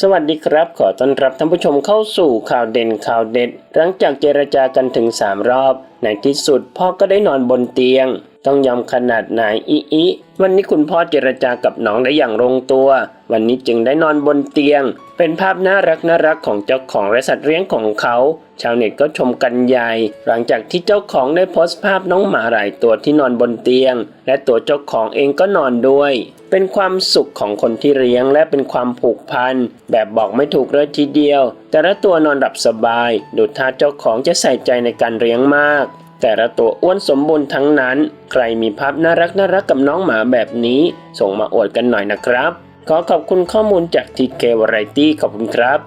สวัสดีครับ ขอต้อนรับท่านผู้ชมเข้าสู่ข่าวเด่นข่าวเด็ด หลังจากเจรจากันถึง3รอบ ในที่สุดพ่อก็ได้นอนบนเตียง ต้องยอมขนาดไหนอีอีวันนี้คุณพ่อเจรจากับน้องได้อย่างลงตัว วันนี้จึงได้นอนบนเตียง เป็นภาพน่ารักน่ารักของเจ้าของและสัตว์เลี้ยงของเขา ชาวเน็ตก็ชมกันใหญ่ หลังจากที่เจ้าของได้โพสต์ภาพน้องหมาหลายตัวที่นอนบนเตียง และตัวเจ้าของเองก็นอนด้วย เป็นความสุขของคนที่เลี้ยงและเป็นความผูกพันแบบบอกไม่ถูกเลยทีเดียว แต่ละตัวนอนหลับสบายดูท่าเจ้าของจะใส่ใจในการเลี้ยงมาก แต่ละตัวอ้วนสมบูรณ์ทั้งนั้น ใครมีภาพน่ารักน่ารักกับน้องหมาแบบนี้ ส่งมาอวดกันหน่อยนะครับ ขอขอบคุณข้อมูลจากทีเควไรตี้ขอบคุณครับ